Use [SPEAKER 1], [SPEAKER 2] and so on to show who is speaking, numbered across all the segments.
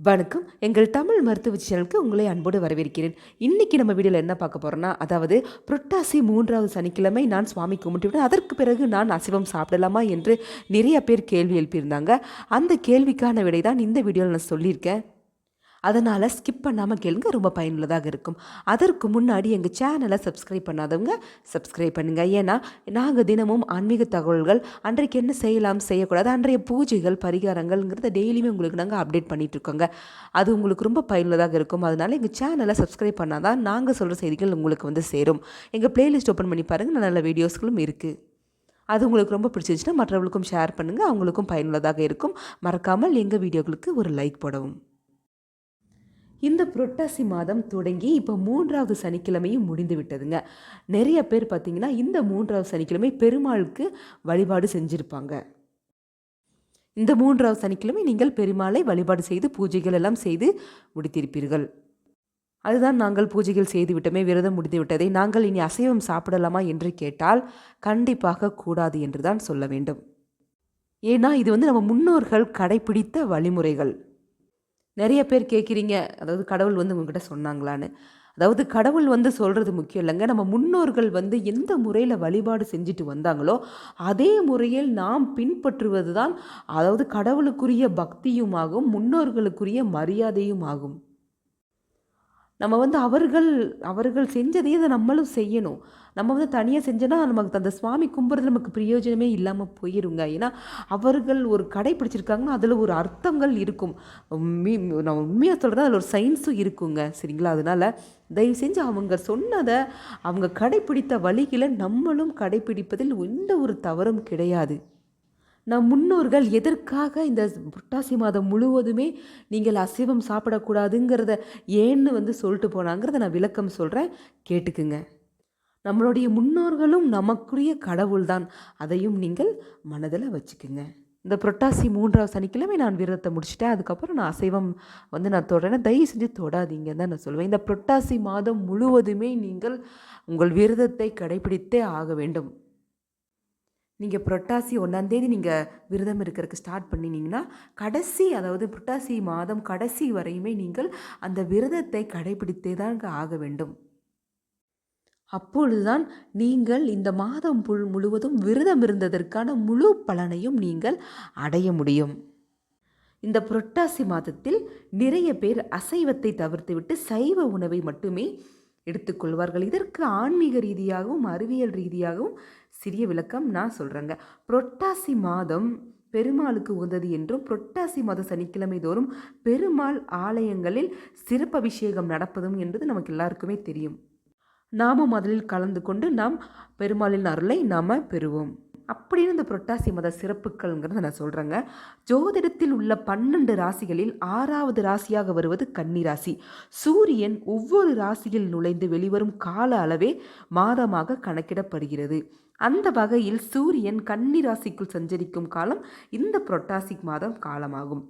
[SPEAKER 1] வணக்கம். எங்கள் தமிழ் மருத்துவ சேனலுக்கு உங்களை அன்போடு வரவேற்கிறேன். இன்னைக்கு நம்ம வீடியோவில் என்ன பார்க்க போறோம்னா அதாவது புரட்டாசி மூன்றாவது சனிக்கிழமை நான் சுவாமி கும்பிட்டு அதற்கு பிறகு நான் அசைவம் சாப்பிடலாமா என்று நிறைய பேர் கேள்வி எழுப்பியிருந்தாங்க. அந்த கேள்விக்கான விடை தான் இந்த வீடியோவில் நான் சொல்லியிருக்கேன். அதனால் ஸ்கிப் பண்ணாமல் கேளுங்க ரொம்ப பயனுள்ளதாக இருக்கும். அதற்கு முன்னாடி எங்கள் சேனலை சப்ஸ்கிரைப் பண்ணாதவங்க சப்ஸ்கிரைப் பண்ணுங்கள் ஏன்னா நாங்கள் தினமும் ஆன்மீக தகவல்கள் அன்றைக்கு என்ன செய்யலாம் செய்யக்கூடாது அன்றைய பூஜைகள் பரிகாரங்கள்ங்கிறத டெய்லியுமே உங்களுக்கு நாங்கள் அப்டேட் பண்ணிகிட்ருக்கோங்க அது உங்களுக்கு ரொம்ப பயனுள்ளதாக இருக்கும். அதனால் எங்கள் சேனலை சப்ஸ்கிரைப் பண்ணால் தான் நாங்கள் சொல்கிற செய்திகள் உங்களுக்கு வந்து சேரும். எங்கள் பிளேலிஸ்ட் ஓப்பன் பண்ணி பாருங்கள் நல்ல வீடியோஸ்களும் இருக்குது அது உங்களுக்கு ரொம்ப பிடிச்சிருந்துச்சுன்னா மற்றவர்களுக்கும் ஷேர் பண்ணுங்கள் அவங்களுக்கும் பயனுள்ளதாக இருக்கும். மறக்காமல் எங்கள் வீடியோக்களுக்கு ஒரு லைக் போடவும். இந்த புரட்டாசி மாதம் தொடங்கி இப்போ மூன்றாவது சனிக்கிழமையும் முடிந்து விட்டதுங்க. நிறைய பேர் பார்த்தீங்கன்னா இந்த மூன்றாவது சனிக்கிழமை பெருமாளுக்கு வழிபாடு செஞ்சுருப்பாங்க. இந்த மூன்றாவது சனிக்கிழமை நீங்கள் பெருமாளை வழிபாடு செய்து பூஜைகள் எல்லாம் செய்து முடித்திருப்பீர்கள். அதுதான் நாங்கள் பூஜைகள் செய்து விட்டோமே விரதம் முடித்து விட்டதை நாங்கள் இனி அசைவம் சாப்பிடலாமா என்று கேட்டால் கண்டிப்பாக கூடாது என்று தான் சொல்ல வேண்டும். ஏன்னா இது வந்து நம்ம முன்னோர்கள் கடைபிடித்த வழிமுறைகள். நிறைய பேர் கேட்குறீங்க அதாவது கடவுள் வந்து உங்ககிட்ட சொன்னாங்களான்னு. அதாவது கடவுள் வந்து சொல்கிறது முக்கியம் இல்லைங்க. நம்ம முன்னோர்கள் வந்து எந்த முறையில் வழிபாடு செஞ்சுட்டு வந்தாங்களோ அதே முறையில் நாம் பின்பற்றுவது தான் அதாவது கடவுளுக்குரிய பக்தியும் ஆகும் முன்னோர்களுக்குரிய மரியாதையும் ஆகும் நம்ம வந்து அவர்கள் அவர்கள் செஞ்சதையே அதை நம்மளும் செய்யணும். நம்ம வந்து தனியாக செஞ்சோன்னா நமக்கு அந்த சுவாமி கும்பிட்றது நமக்கு பிரயோஜனமே இல்லாமல் போயிருங்க. ஏன்னா அவர்கள் ஒரு கடை பிடிச்சிருக்காங்கன்னா அதில் ஒரு அர்த்தங்கள் இருக்கும். நான் உண்மையாக சொல்கிறேன் அதில் ஒரு சயின்ஸும் இருக்குங்க. சரிங்களா? அதனால் தயவு செஞ்சு அவங்க சொன்னதை அவங்க கடைப்பிடித்த வழிகளை நம்மளும் கடைப்பிடிப்பதில் எந்த ஒரு தவறும் கிடையாது. நம் முன்னோர்கள் எதற்காக இந்த புரட்டாசி மாதம் முழுவதுமே நீங்கள் அசைவம் சாப்பிடக்கூடாதுங்கிறத ஏன்னு வந்து சொல்லிட்டு போனாங்கிறத நான் விளக்கம் சொல்கிறேன் கேட்டுக்குங்க. நம்மளுடைய முன்னோர்களும் நமக்குரிய கடவுள் தான் அதையும் நீங்கள் மனதில் வச்சுக்குங்க. இந்த புரட்டாசி மூன்றாவது சனிக்கிழமை நான் விரதத்தை முடிச்சுட்டேன். அதுக்கப்புறம் நான் அசைவம் வந்து நான் தொடரேன் தயவு செஞ்சு தொடாதீங்க தான் நான் சொல்லுவேன். இந்த புரட்டாசி மாதம் முழுவதுமே நீங்கள் உங்கள் விரதத்தை கடைபிடித்தே ஆக வேண்டும். நீங்கள் புரட்டாசி ஒன்றாந்தேதி நீங்கள் விரதம் இருக்கிறதுக்கு ஸ்டார்ட் பண்ணினீங்கன்னா கடைசி அதாவது புரட்டாசி மாதம் கடைசி வரையுமே நீங்கள் அந்த விரதத்தை கடைபிடித்தே தான் ஆக வேண்டும். அப்பொழுதுதான் நீங்கள் இந்த மாதம் புல் முழுவதும் விரதம் இருந்ததற்கான முழு பலனையும் நீங்கள் அடைய முடியும். இந்த புரட்டாசி மாதத்தில் நிறைய பேர் அசைவத்தை தவிர்த்துவிட்டு சைவ உணவை மட்டுமே எடுத்துக்கொள்வார்கள். இதற்கு ஆன்மீக ரீதியாகவும் அறிவியல் ரீதியாகவும் சிறிய விளக்கம் நான் சொல்கிறேங்க புரட்டாசி மாதம் பெருமாளுக்கு உகந்தது என்றும் புரட்டாசி மாத சனிக்கிழமை தோறும் பெருமாள் ஆலயங்களில் சிறப்பபிஷேகம் நடப்பதும் என்பது நமக்கு எல்லாருக்குமே தெரியும். நாமும் அதில் கலந்து கொண்டு நாம் பெருமாளின் அருளை நாம் பெறுவோம். அப்படின்னு இந்த புரட்டாசி மத சிறப்புகள்ங்கிறத நான் சொல்கிறேங்க ஜோதிடத்தில் உள்ள பன்னெண்டு ராசிகளில் ஆறாவது ராசியாக வருவது கன்னி ராசி. சூரியன் ஒவ்வொரு ராசியில் நுழைந்து வெளிவரும் கால அளவே மாதமாக கணக்கிடப்படுகிறது. அந்த வகையில் சூரியன் கன்னிராசிக்குள் சஞ்சரிக்கும் காலம் இந்த புரட்டாசி மாதம் காலமாகும்.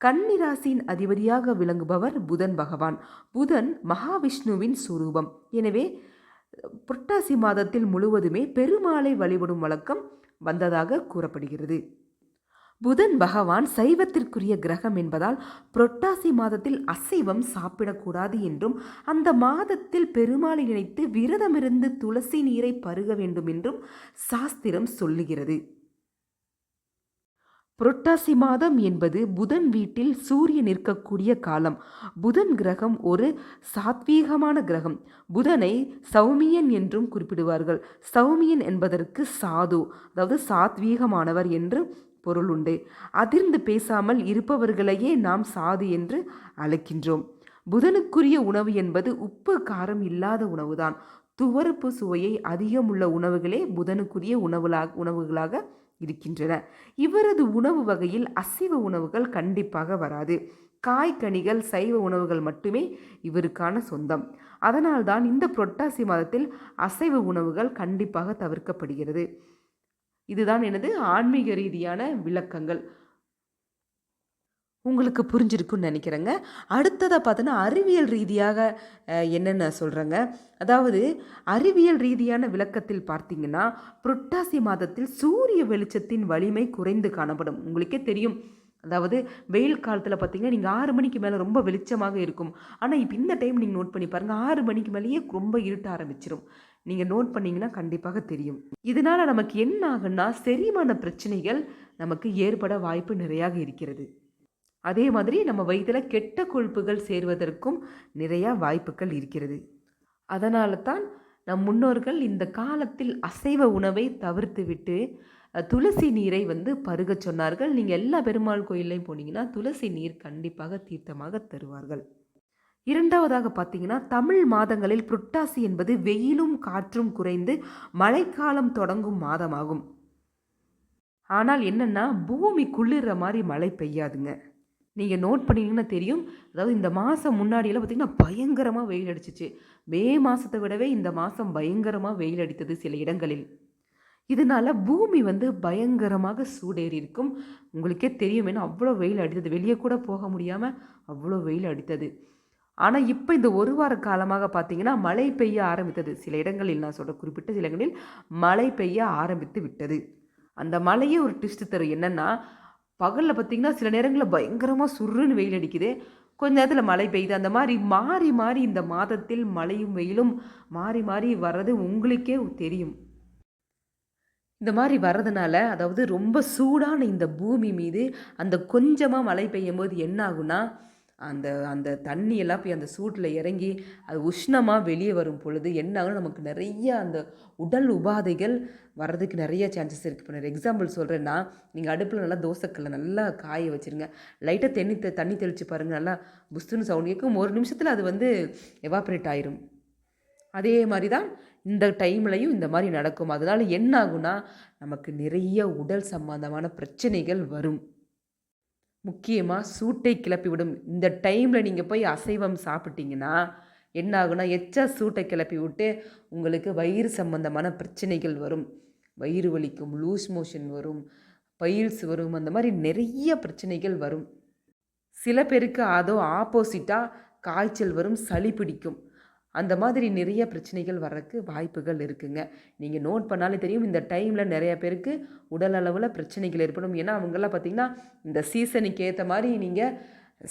[SPEAKER 1] கன்னிராசியின் அதிபதியாக விளங்குபவர் புதன் பகவான். புதன் மகாவிஷ்ணுவின் சுரூபம். எனவே புரட்டாசி மாதத்தில் முழுவதுமே பெருமாளை வழிபடும் வழக்கம் வந்ததாக கூறப்படுகிறது. புதன் பகவான் சைவத்திற்குரிய கிரகம் என்பதால் புரட்டாசி மாதத்தில் அசைவம் சாப்பிடக்கூடாது என்றும் அந்த மாதத்தில் பெருமாளை நினைத்து விரதமிருந்து துளசி நீரை பருக வேண்டும் என்றும் சாஸ்திரம் சொல்லுகிறது. புரட்டாசி மாதம் என்பது புதன் வீட்டில் சூரியன் இருக்கக்கூடிய காலம். புதன் கிரகம் ஒரு சாத்வீகமான கிரகம். புதனை சௌமியன் என்றும் குறிப்பிடுவார்கள். சௌமியன் என்பதற்கு சாது அதாவது சாத்வீகமானவர் என்று பொருள் உண்டு. அதிர்ந்து பேசாமல் இருப்பவர்களையே நாம் சாது என்று அழைக்கின்றோம். புதனுக்குரிய உணவு என்பது உப்பு காரம் இல்லாத உணவுதான். துவர்ப்பு சுவையை அதிகம் உள்ள உணவுகளே புதனுக்குரிய உணவுகளாக உணவுகளாக இருக்கின்றன. இவரது உணவு வகையில் அசைவ உணவுகள் கண்டிப்பாக வராது. காய்கனிகள் சைவ உணவுகள் மட்டுமே இவருக்கான சொந்தம். அதனால்தான் இந்த புரட்டாசி மாதத்தில் அசைவ உணவுகள் கண்டிப்பாக தவிர்க்கப்படுகிறது. இதுதான் எனது ஆன்மீக ரீதியான விளக்கங்கள். உங்களுக்கு புரிஞ்சிருக்குன்னு நினைக்கிறேங்க. அடுத்ததாக பார்த்தோன்னா அறிவியல் ரீதியாக என்னென்ன சொல்கிறேங்க அதாவது அறிவியல் ரீதியான விளக்கத்தில் பார்த்தீங்கன்னா புரட்டாசி மாதத்தில் சூரிய வெளிச்சத்தின் வலிமை குறைந்து காணப்படும். உங்களுக்கே தெரியும். அதாவது வெயில் காலத்தில் பார்த்தீங்கன்னா நீங்கள் ஆறு மணிக்கு மேலே ரொம்ப வெளிச்சமாக இருக்கும். ஆனால் இப்போ இந்த டைம் நீங்கள் நோட் பண்ணி பாருங்கள் ஆறு மணிக்கு மேலேயே ரொம்ப இருட்ட ஆரம்பிச்சிடும் நீங்கள் நோட் பண்ணிங்கன்னா கண்டிப்பாக தெரியும். இதனால் நமக்கு என்ன ஆகுன்னா செரிமான பிரச்சனைகள் நமக்கு ஏற்பட வாய்ப்பு நிறையாக இருக்கிறது. அதே மாதிரி நம்ம வயிற்றில் கெட்ட கொழுப்புகள் சேர்வதற்கும் நிறையா வாய்ப்புகள் இருக்கிறது. அதனால தான் நம் முன்னோர்கள் இந்த காலத்தில் அசைவ உணவை தவிர்த்துவிட்டு துளசி நீரை வந்து பருகச் சொன்னார்கள். நீங்கள் எல்லா பெருமாள் கோயில்லையும் போனீங்கன்னா துளசி நீர் கண்டிப்பாக தீர்த்தமாக தருவார்கள். இரண்டாவதாக பார்த்தீங்கன்னா தமிழ் மாதங்களில் புரட்டாசி என்பது வெயிலும் காற்றும் குறைந்து மழைக்காலம் தொடங்கும் மாதமாகும். ஆனால் என்னென்னா பூமி குளிர்ற மாதிரி மழை பெய்யாதுங்க. நீங்கள் நோட் பண்ணீங்கன்னா தெரியும். அதாவது இந்த மாதம் முன்னாடியெல்லாம் பார்த்தீங்கன்னா பயங்கரமாக வெயில் அடிச்சிச்சு. மே மாதத்தை விடவே இந்த மாதம் பயங்கரமாக வெயில் அடித்தது சில இடங்களில். இதனால பூமி வந்து பயங்கரமாக சூடேறி இருக்கும் உங்களுக்கே தெரியும் ஏன்னா அவ்வளோ வெயில் அடித்தது. வெளியே கூட போக முடியாமல் அவ்வளோ வெயில் அடித்தது. ஆனால் இப்போ இந்த ஒரு வார காலமாக பார்த்தீங்கன்னா மழை பெய்ய ஆரம்பித்தது. சில இடங்களில் நான் சொல்கிற குறிப்பிட்ட சில இடங்களில் மழை பெய்ய ஆரம்பித்து விட்டது. அந்த மழையே ஒரு டிஸ்ட் தரும். என்னென்னா பகலில் பார்த்தீங்கன்னா சில நேரங்களில் பயங்கரமாக சுருன்னு வெயில் அடிக்குது. கொஞ்ச நேரத்தில் மழை பெய்யுது. அந்த மாதிரி மாறி மாறி இந்த மாதத்தில் மழையும் வெயிலும் மாறி மாறி வர்றது உங்களுக்கே தெரியும். இந்த மாதிரி வர்றதுனால அதாவது ரொம்ப சூடான இந்த பூமி மீது அந்த கொஞ்சமாக மழை பெய்யும் போது என்ன ஆகுனா அந்த அந்த தண்ணியெல்லாம் போய் அந்த சூட்டில் இறங்கி அது உஷ்ணமாக வெளியே வரும் பொழுது என்ன ஆகும் நமக்கு நிறைய அந்த உடல் உபாதைகள் வர்றதுக்கு நிறைய சான்சஸ் இருக்குது இப்போ நான் எக்ஸாம்பிள் சொல்கிறேன்னா நீங்கள் அடுப்பில் நல்லா தோசைக்கல்லை நல்லா காய வச்சுருங்க. லைட்டாக தண்ணி தெ- தண்ணி தெளித்து பாருங்கள் நல்லா புஸ்துன்னு சவுண்ட் கேட்கும். ஒரு நிமிஷத்தில் அது வந்து எவாப்ரேட் ஆயிரும். அதே மாதிரி தான் இந்த டைம்லையும் இந்த மாதிரி நடக்கும். அதனால் என்ன ஆகும்னா நமக்கு நிறைய உடல் சம்பந்தமான பிரச்சனைகள் வரும். முக்கியமாக சூட்டை கிளப்பி விடும். இந்த டைமில் நீங்கள் போய் அசைவம் சாப்பிட்டீங்கன்னா என்ன ஆகும்னா எச்சா சூட்டை கிளப்பி விட்டு உங்களுக்கு வயிறு சம்பந்தமான பிரச்சனைகள் வரும். வயிறு வலிக்கும் லூஸ் மோஷன் வரும் பயில்ஸ் வரும் அந்த மாதிரி நிறைய பிரச்சனைகள் வரும். சில பேருக்கு அதோ ஆப்போசிட்டாக காய்ச்சல் வரும் சளி பிடிக்கும். அந்த மாதிரி நிறைய பிரச்சனைகள் வர்றதுக்கு வாய்ப்புகள் இருக்குங்க. நீங்கள் நோட் பண்ணாலே தெரியும் இந்த டைமில் நிறைய பேருக்கு உடல் அளவில் பிரச்சனைகள் ஏற்படும். ஏன்னா அவங்கெல்லாம் பார்த்திங்கன்னா இந்த சீசனுக்கு ஏற்ற மாதிரி நீங்கள்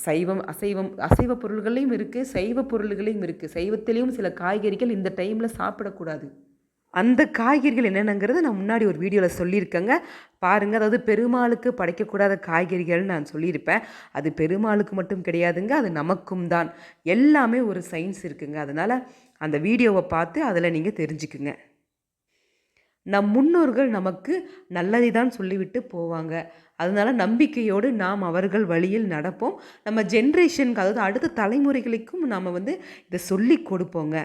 [SPEAKER 1] சைவம் அசைவம் அசைவ பொருள்களையும் இருக்குது சைவ பொருள்களையும் இருக்குது சைவத்திலையும் சில காய்கறிகள் இந்த டைமில் சாப்பிடக்கூடாது. அந்த காய்கறிகள் என்னென்னங்கிறது நான் முன்னாடி ஒரு வீடியோவில் சொல்லியிருக்கேங்க. பாருங்கள் அதாவது பெருமாளுக்கு படைக்கக்கூடாத காய்கறிகள்னு நான் சொல்லியிருப்பேன். அது பெருமாளுக்கு மட்டும் கிடையாதுங்க அது நமக்கும் தான். எல்லாமே ஒரு சயின்ஸ் இருக்குங்க. அதனால் அந்த வீடியோவை பார்த்து அதில் நீங்கள் தெரிஞ்சுக்குங்க. நம் முன்னோர்கள் நமக்கு நல்லதை தான் சொல்லிவிட்டு போவாங்க. அதனால் நம்பிக்கையோடு நாம் அவர்கள் வழியில் நடப்போம். நம்ம ஜென்ரேஷனுக்கு அதாவது அடுத்த தலைமுறைகளுக்கும் நாம் வந்து இதை சொல்லி கொடுப்போங்க.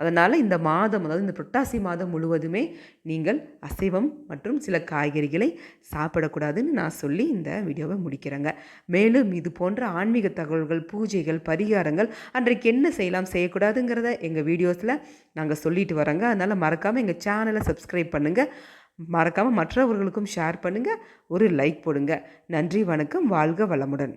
[SPEAKER 1] அதனால் இந்த மாதம் அதாவது இந்த புரட்டாசி மாதம் முழுவதுமே நீங்கள் அசைவம் மற்றும் சில காய்கறிகளை சாப்பிடக்கூடாதுன்னு நான் சொல்லி இந்த வீடியோவை முடிக்கிறேங்க. மேலும் இது போன்ற ஆன்மீக தகவல்கள் பூஜைகள் பரிகாரங்கள் அன்றைக்கு என்ன செய்யலாம் செய்யக்கூடாதுங்கிறத எங்கள் வீடியோஸில் நாங்கள் சொல்லிட்டு வரோங்க அதனால் மறக்காமல் எங்கள் சேனலை சப்ஸ்கிரைப் பண்ணுங்கள் மறக்காமல் மற்றவர்களுக்கும் ஷேர் பண்ணுங்கள் ஒரு லைக் போடுங்க. நன்றி வணக்கம். வாழ்க வளமுடன்.